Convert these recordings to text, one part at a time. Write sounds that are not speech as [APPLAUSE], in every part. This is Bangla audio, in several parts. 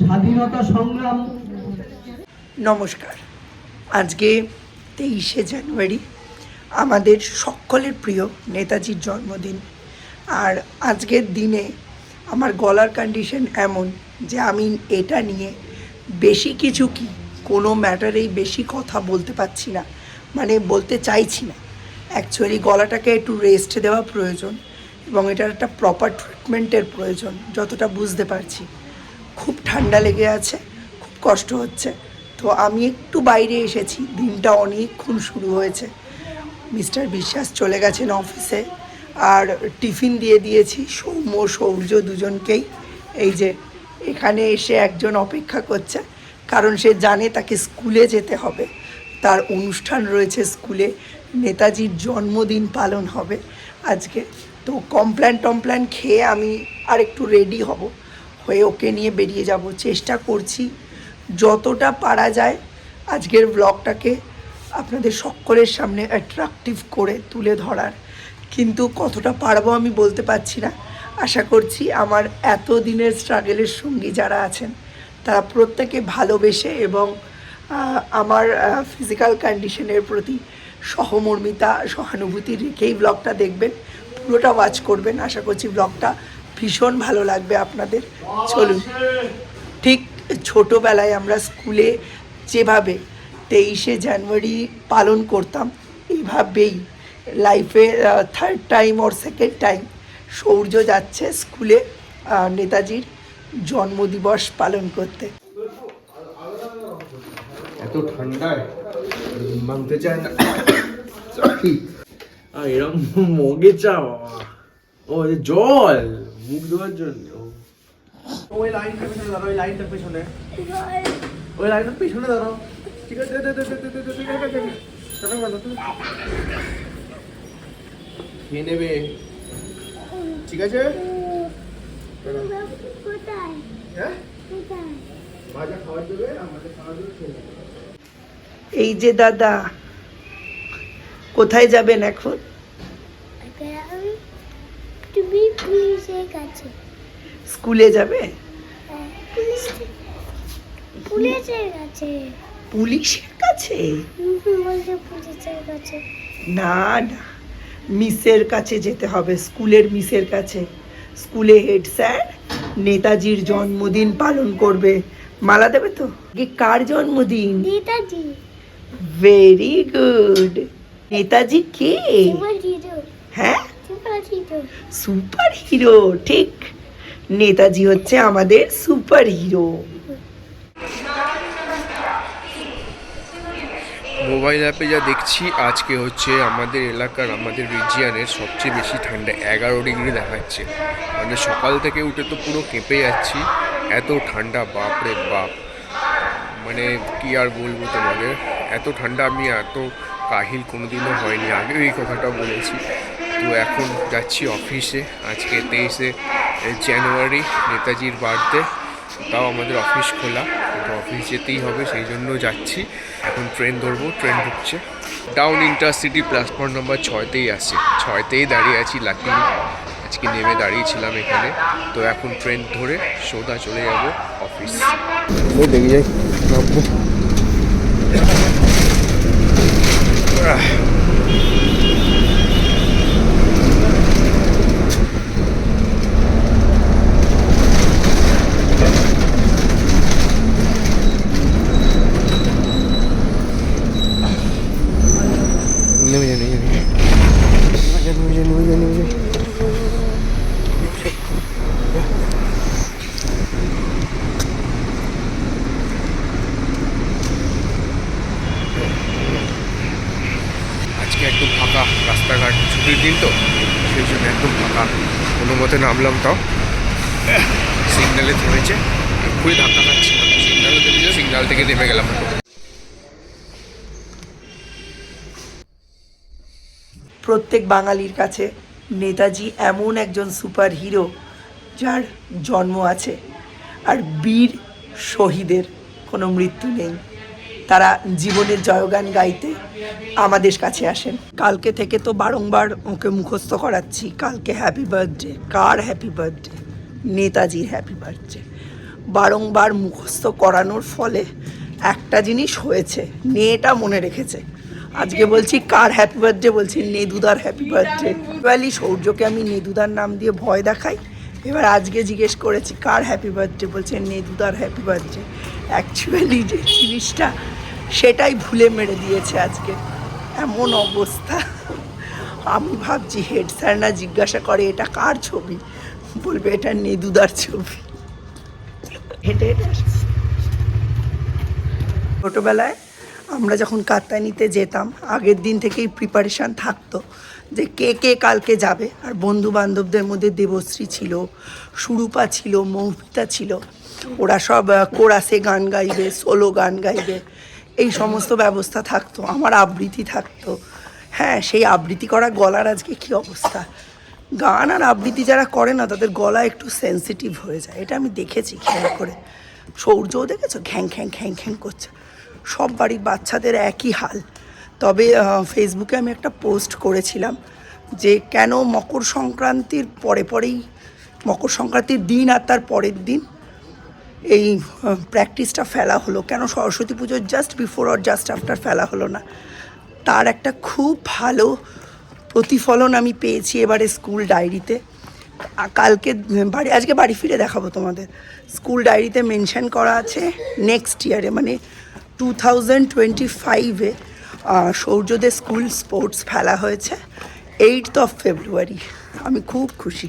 স্বাধীনতা সংগ্রাম। নমস্কার। আজকে তেইশে জানুয়ারি, আমাদের সকলের প্রিয় নেতাজির জন্মদিন। আর আজকের দিনে আমার গলার কন্ডিশন এমন যে আমি এটা নিয়ে বেশি কিছু কি, কোনো ম্যাটারেই বেশি কথা বলতে পারছি না মানে বলতে চাইছি না। অ্যাকচুয়ালি গলাটাকে একটু রেস্ট দেওয়া প্রয়োজন। এবং এটার একটা প্রপার ট্রিটমেন্টের প্রয়োজন, যতটা বুঝতে পারছি। খুব ঠান্ডা লেগে আছে, খুব কষ্ট হচ্ছে। তো আমি একটু বাইরে এসেছি, দিনটা অনেকক্ষণ শুরু হয়েছে। মিস্টার বিশ্বাস চলে গেছেন অফিসে, আর টিফিন দিয়ে দিয়েছি, সৌম্য, সৌর্য দুজনকেই। এই যে, এখানে এসে একজন অপেক্ষা করছে, কারণ সে জানে তাকে স্কুলে যেতে হবে। তার অনুষ্ঠান রয়েছে স্কুলে, নেতাজির জন্মদিন পালন হবে আজকে। তো কমপ্ল্যান টমপ্ল্যান খেয়ে আমি আর একটু রেডি হব। হয়ে ওকে নিয়ে বেরিয়ে যাব। চেষ্টা করছি যতটা পারা যায় আজকের ব্লগটাকে আপনাদের সকলের সামনে অ্যাট্রাকটিভ করে তুলে ধরার। কিন্তু কতটা পারব আমি বলতে পারছি না। আশা করছি আমার এত দিনের স্ট্রাগলের সঙ্গী যারা আছেন, তারা প্রত্যেকে ভালোবেসে এবং আমার ফিজিক্যাল কন্ডিশনের প্রতি সহমর্মিতা, সহানুভূতি রেখেই ব্লগটা দেখবেন। পুরোটা ওয়াচ করবেন। আশা করছি ব্লগটা ভীষণ ভালো লাগবে আপনাদের। চলুন। ঠিক ছোটোবেলায় আমরা স্কুলে যেভাবে তেইশে জানুয়ারি পালন করতাম এইভাবেই লাইফে থার্ড টাইম ওর সেকেন্ড টাইম সৌর্য যাচ্ছে স্কুলে নেতাজির জন্মদিবস পালন করতে। এত ঠান্ডায় মানতে চায় না। [COUGHS] এরকম মগে চা বাবা ও জল মুখ ধোয়ার জন্য। ওই লাইনটার পেছনে দাঁড়াও ওই লাইনটার পেছনে। ওই লাইনটার পেছনে দাঁড়াও। ঠিক আছে। খেয়ে নেবে। ঠিক আছে? হ্যাঁ। এই যে দাদা কোথায় যাবেন এখন? তুমি পুলিশের কাছে। স্কুলে যাবে? হ্যাঁ, পুলিশের কাছে। পুলিশের কাছে। পুলিশের কাছে? না না মিসের কাছে যেতে হবে স্কুলের মিসের কাছে। স্কুলে হেড স্যার নেতাজির জন্মদিন পালন করবে। মালা দেবে তো? কি কার জন্মদিন? নেতাজি। ভেরি গুড নেতাজি কে? হ্যাঁ? সুপার হিরো সুপার হিরো ঠিক। নেতাজি হচ্ছে আমাদের সুপার হিরো মোবাইল অ্যাপে যা দেখছি আজকে হচ্ছে আমাদের এলাকার আমাদের রিজিয়ানের সবচেয়ে বেশি ঠান্ডা এগারো ডিগ্রি দেখাচ্ছে। মানে সকাল থেকে উঠে তো পুরো কেঁপে যাচ্ছি। এত ঠান্ডা বাপ রে বাপ। মানে কি আর বলব তোমাদের? এত ঠান্ডা আমি এত কাহিল কোনোদিনও হয়নি। আগেও এই কথাটা বলেছি। তো এখন যাচ্ছি অফিসে। আজকে তেইশে জানুয়ারি, নেতাজির বার্থডে। তাও আমাদের অফিস খোলা। তো অফিস যেতেই হবে, সেই জন্য যাচ্ছি। এখন ট্রেন ধরবো, ট্রেন ঢুকছে। ডাউন ইন্টারসিটি প্ল্যাটফর্ম নাম্বার ছয়তেই আছে। ছয়তেই দাঁড়িয়ে আছি লাকি আজকে নেমে দাঁড়িয়েছিলাম এখানে। তো এখন ট্রেন ধরে সোজা চলে যাব অফিস। দেখি যাই নামবো নেমে যাই নেমে যাই নেমে যাই নেমে যাই নেমে যাই নেমে যাই আজকে একদম ফাঁকা রাস্তাঘাট ছুটির দিন তো। সেই জন্য একদম ফাঁকা। কোনো মতে নামলাম তাও। সিগন্যালে থেমেছে। খুবই ধাক্কা খাচ্ছিলাম সিগন্যালে থেমেছে সিগন্যাল থেকে নেমে গেলাম। প্রত্যেক বাঙালির কাছে নেতাজি এমন একজন সুপার হিরো যার জন্ম আছে। আর বীর শহীদের কোনো মৃত্যু নেই। তারা জীবনের জয়গান গাইতে আমাদের কাছে আসেন। কালকে থেকে তো বারংবার ওকে মুখস্থ করাচ্ছি, কালকে হ্যাপি বার্থডে কার হ্যাপি বার্থডে নেতাজির হ্যাপি বার্থডে বারংবার মুখস্থ করানোর ফলে একটা জিনিস হয়েছে, মেয়েটা মনে রেখেছে। আজকে বলছি, কার হ্যাপি বার্থডে বলছি, নেদুদার হ্যাপি বার্থডে সৌর্যকে আমি নেদুদার নাম দিয়ে ভয় দেখাই। এবার আজকে জিজ্ঞেস করেছি, কার হ্যাপি বার্থডে বলছে, নেদুদার হ্যাপি বার্থডে অ্যাকচুয়ালি যে জিনিসটা সেটাই ভুলে মেরে দিয়েছে আজকে। এমন অবস্থা। আমি ভাবছি, হেড স্যার না জিজ্ঞাসা করে, এটা কার ছবি? বলবে, এটা নেদুদার ছবি। হেঁটে হেঁটে ছোটোবেলায় আমরা যখন কাত্তানিতে যেতাম, আগের দিন থেকেই প্রিপারেশান থাকতো যে কে কে কালকে যাবে। আর বন্ধু বান্ধবদের মধ্যে দেবশ্রী ছিল, সুরূপা ছিল, মৌমিতা ছিল। ওরা সব কোরাসে গান গাইবে, সোলো গান গাইবে। এই সমস্ত ব্যবস্থা থাকতো, আমার আবৃত্তি থাকতো। হ্যাঁ সেই আবৃত্তি করা গলার আজকে কি অবস্থা? গান আর আবৃত্তি যারা করে না, তাদের গলা একটু সেন্সিটিভ হয়ে যায়। এটা আমি দেখেছি, খেয়াল করে। সৌর্যও দেখেছ? ঘ্যাং ঘ্যাং ঘ্যাং ঘ্যাং করছে। সব বাড়ির বাচ্চাদের একই হাল। তবে ফেসবুকে আমি একটা পোস্ট করেছিলাম যে কেন মকর সংক্রান্তির পরে পরেই, মকর সংক্রান্তির দিন আর তার পরের দিন এই প্র্যাকটিসটা ফেলা হলো। কেন সরস্বতী পুজোর just before or just after ফেলা হলো না? তার একটা খুব ভালো প্রতিফলন আমি পেয়েছি এবারে স্কুল ডায়েরিতে কালকে বাড়ি, আজকে বাড়ি ফিরে দেখাবো তোমাদের। স্কুল ডায়েরিতে মেনশন করা আছে নেক্সট ইয়ারে মানে টু থাউজেন্ড টোয়েন্টি ফাইভে সৌর্যদের স্কুল স্পোর্টস ফেলা হয়েছে এইটথ অফ ফেব্রুয়ারি আমি খুব খুশি,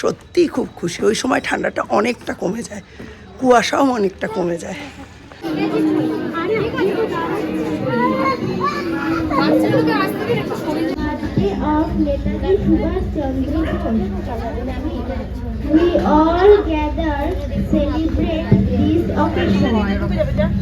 সত্যিই খুব খুশি ওই সময় ঠান্ডাটা অনেকটা কমে যায়, কুয়াশাও অনেকটা কমে যায়. We all gather, celebrate this occasion.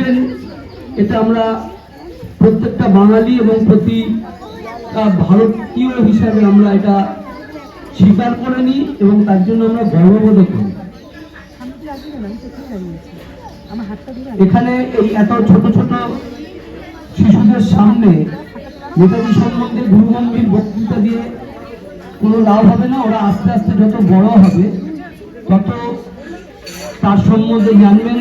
শিখিয়েছিলেন এটা আমরা প্রত্যেকটা বাঙালি এবং প্রতি ভারতীয় হিসাবে আমরা এটা স্বীকার করে নিই এবং তার জন্য আমরা গর্ববোধ করি। এখানে এই এত ছোট ছোট শিশুদের সামনে নেতাজি সম্বন্ধে গুরুগম্ভীর বক্তৃতা দিয়ে কোনো লাভ হবে না, ওরা আস্তে আস্তে যত বড় হবে, তত তার সম্বন্ধে জানবেন।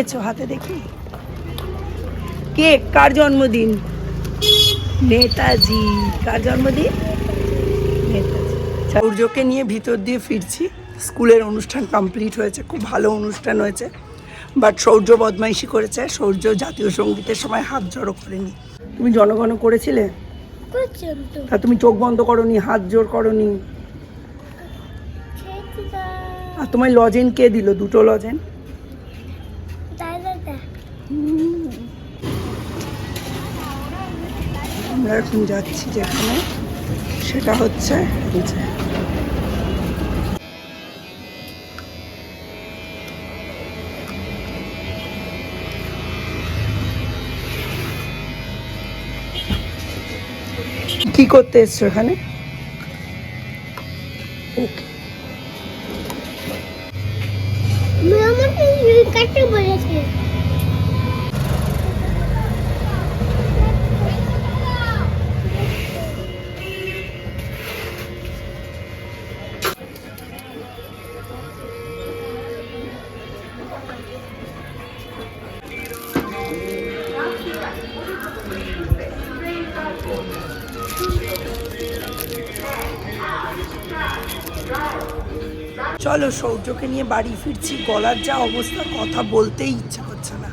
পেয়েছ হাতে দেখি? কেক কার জন্মদিন? নেতাজি। কার জন্মদিন? নেতাজি। সূর্যকে নিয়ে ভিতর দিয়ে ফিরছি। স্কুলের অনুষ্ঠান কমপ্লিট হয়েছে খুব ভালো অনুষ্ঠান হয়েছে। বাট সৌর্য বদমাইশি করেছে সৌর্য জাতীয় সঙ্গীতের সময় হাত জড়ো করেনি। তুমি জনগণ করেছিলে? তা তুমি চোখ বন্ধ করনি হাত জোর করনি? আর তোমার লজেন কে দিল? দুটো লজেন? আমরা এখন যাচ্ছি যেখানে সেটা হচ্ছে কি করতে এসছো এখানে? ওকে কাটতে বলেছে। চলো সৌর্যকে নিয়ে বাড়ি ফিরছি। গলার যা অবস্থা, কথা বলতেই ইচ্ছা করছে না।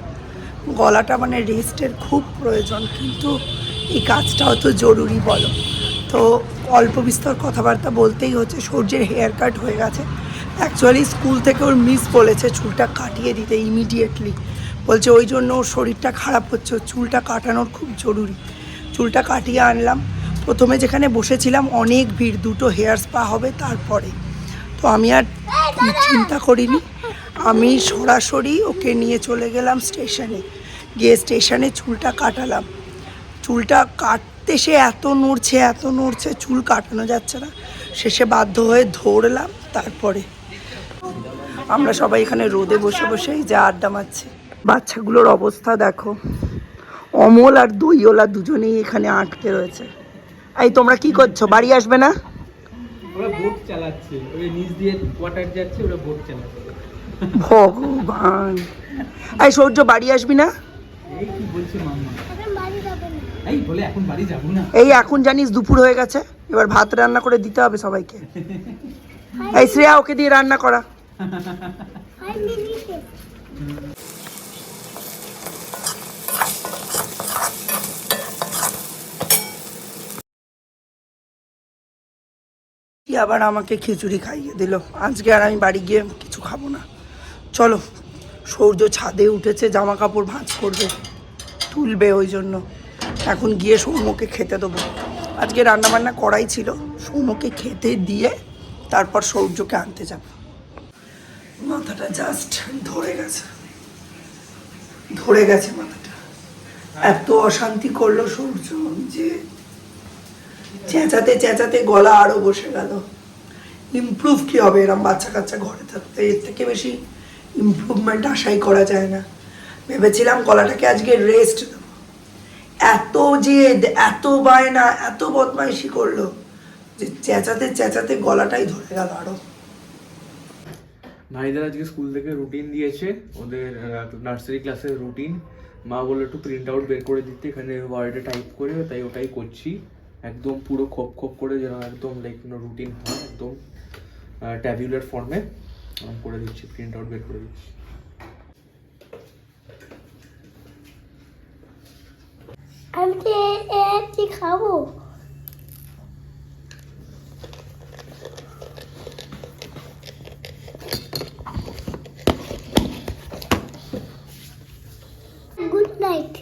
গলাটা মানে রেস্টের খুব প্রয়োজন, কিন্তু এই কাজটাও তো জরুরি বলো। তো অল্প বিস্তর কথাবার্তা বলতেই হচ্ছে, সূর্যের হেয়ার কাট হয়ে গেছে। অ্যাকচুয়ালি স্কুল থেকে ওর মিস বলেছে, চুলটা কাটিয়ে দিতে ইমিডিয়েটলি বলছে ওই জন্য ওর শরীরটা খারাপ হচ্ছে চুলটা কাটানোর খুব জরুরি। চুলটা কাটিয়ে আনলাম প্রথমে যেখানে বসেছিলাম, অনেক ভিড়, দুটো হেয়ার স্পা হবে তারপরে। তো আমি আর চিন্তা করিনি। আমি সরাসরি ওকে নিয়ে চলে গেলাম স্টেশনে। গিয়ে স্টেশনে চুলটা কাটালাম। চুলটা কাটতে সে এত নড়ছে এত নড়ছে, চুল কাটানো যাচ্ছে না। শেষে বাধ্য হয়ে ধরলাম তারপরে। আমরা সবাই এখানে রোদে বসে বসেই যা আড্ডা মারছি। বাচ্চাগুলোর অবস্থা দেখো। অমল আর দইওলা দুজনেই এখানে আটকে রয়েছে। এই তোমরা কি করছ? বাড়ি আসবে না? ওরা বোট চালাচ্ছে। ওই নিচ দিয়ে ওয়াটার যাচ্ছে ওরা বোট চালাচ্ছে। ভগবান। এই সূর্য বাড়ি আসবি না? এই কি বলছে মাম্মা? এই বলে এখন বাড়ি যাব না। এই এখন জানিস দুপুর হয়ে গেছে। এবার ভাত রান্না করে দিতে হবে সবাইকে। এই শ্রেয়া ওকে দিয়ে রান্না করা। আবার আমাকে খিচুড়ি খাইয়ে দিল। আজকে আর আমি বাড়ি গিয়ে কিছু খাব না। চলো, সূর্য ছাদে উঠেছে জামা কাপড় ভাঁজ করবে, তুলবে ওই জন্য। এখন গিয়ে সৌম্যকে খেতে দেবো। আজকে রান্না বান্না করাই ছিল। সৌম্যকে খেতে দিয়ে তারপর সৌর্যকে আনতে যাব। মাথাটা জাস্ট ধরে গেছে। ধরে গেছে মাথাটা। এত অশান্তি করল সূর্য যে চেঁচাতে চেঁচাতে গলা আরও বসে গেল। ইমপ্রুভ কি হবে এরম বাচ্চা কাচ্চা ঘরে থাকতে? এর থেকে বেশি ইমপ্রুভমেন্ট আশাই করা যায় না। ভেবেছিলাম গলাটাকে আজকে রেস্ট দেবো। এত জেদ এত বায়না, এত বদমাইশি করল যে চেঁচাতে চেঁচাতে গলাটাই ধরে গেল আরও। ভাইদের আজকে স্কুল থেকে রুটিন দিয়েছে। ওদের নার্সারি ক্লাসের রুটিন মা বলল একটু প্রিন্ট আউট বের করে দিতে, এখানে ওয়ার্ডে টাইপ করে তাই ওটাই করছি। একদম পুরো খোপ খোপ করে যেন একদম লাইক কোনো রুটিন হয়, একদম ট্যাবুলার ফর্মে আমি করে দিচ্ছি প্রিন্ট আউট বের করে দিচ্ছি। আমি কি খাব? গুড নাইট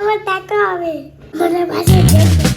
আমার টাকা হবে। আমার বাসায় যেতে